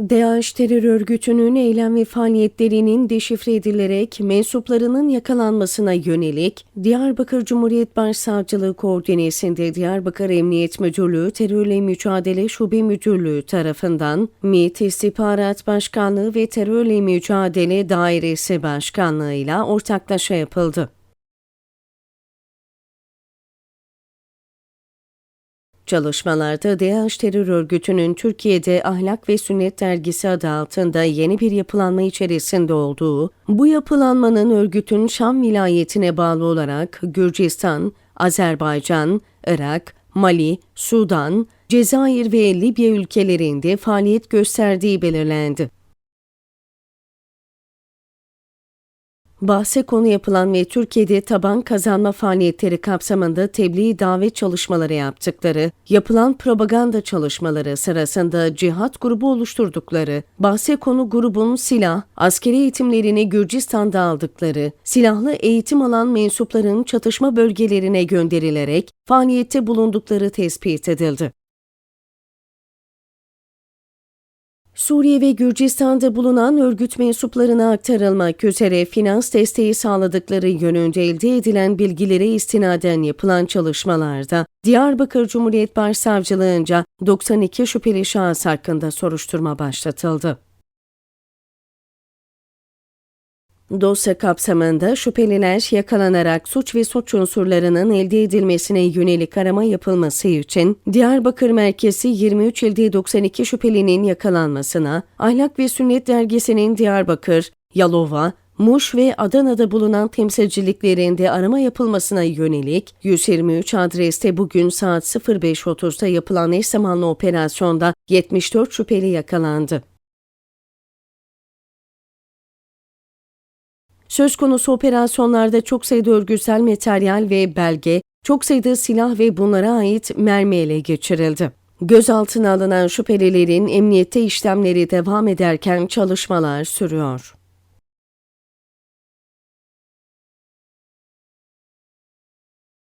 DAEŞ terör örgütünün eylem ve faaliyetlerinin deşifre edilerek mensuplarının yakalanmasına yönelik Diyarbakır Cumhuriyet Başsavcılığı koordinesinde Diyarbakır Emniyet Müdürlüğü Terörle Mücadele Şube Müdürlüğü tarafından MİT İstihbarat Başkanlığı ve Terörle Mücadele Dairesi Başkanlığı'yla ortaklaşa yapıldı. Çalışmalarda DAEŞ terör örgütünün Türkiye'de Ahlak ve Sünnet dergisi adı altında yeni bir yapılanma içerisinde olduğu, bu yapılanmanın örgütün Şam vilayetine bağlı olarak Gürcistan, Azerbaycan, Irak, Mali, Sudan, Cezayir ve Libya ülkelerinde faaliyet gösterdiği belirlendi. Bahse konu yapılan ve Türkiye'de taban kazanma faaliyetleri kapsamında tebliğ davet çalışmaları yaptıkları, yapılan propaganda çalışmaları sırasında cihat grubu oluşturdukları, bahse konu grubun silah, askeri eğitimlerini Gürcistan'da aldıkları, silahlı eğitim alan mensupların çatışma bölgelerine gönderilerek faaliyette bulundukları tespit edildi. Suriye ve Gürcistan'da bulunan örgüt mensuplarına aktarılmak üzere finans desteği sağladıkları yönünde elde edilen bilgilere istinaden yapılan çalışmalarda Diyarbakır Cumhuriyet Başsavcılığınca 92 şüpheli şahıs hakkında soruşturma başlatıldı. Dosya kapsamında şüpheliler yakalanarak suç ve suç unsurlarının elde edilmesine yönelik arama yapılması için Diyarbakır merkezi 23 ilde 92 şüphelinin yakalanmasına, Ahlak ve Sünnet dergisinin Diyarbakır, Yalova, Muş ve Adana'da bulunan temsilciliklerinde arama yapılmasına yönelik 123 adreste bugün saat 05.30'da yapılan eş zamanlı operasyonda 74 şüpheli yakalandı. Söz konusu operasyonlarda çok sayıda örgütsel materyal ve belge, çok sayıda silah ve bunlara ait mermi ele geçirildi. Gözaltına alınan şüphelilerin emniyette işlemleri devam ederken çalışmalar sürüyor.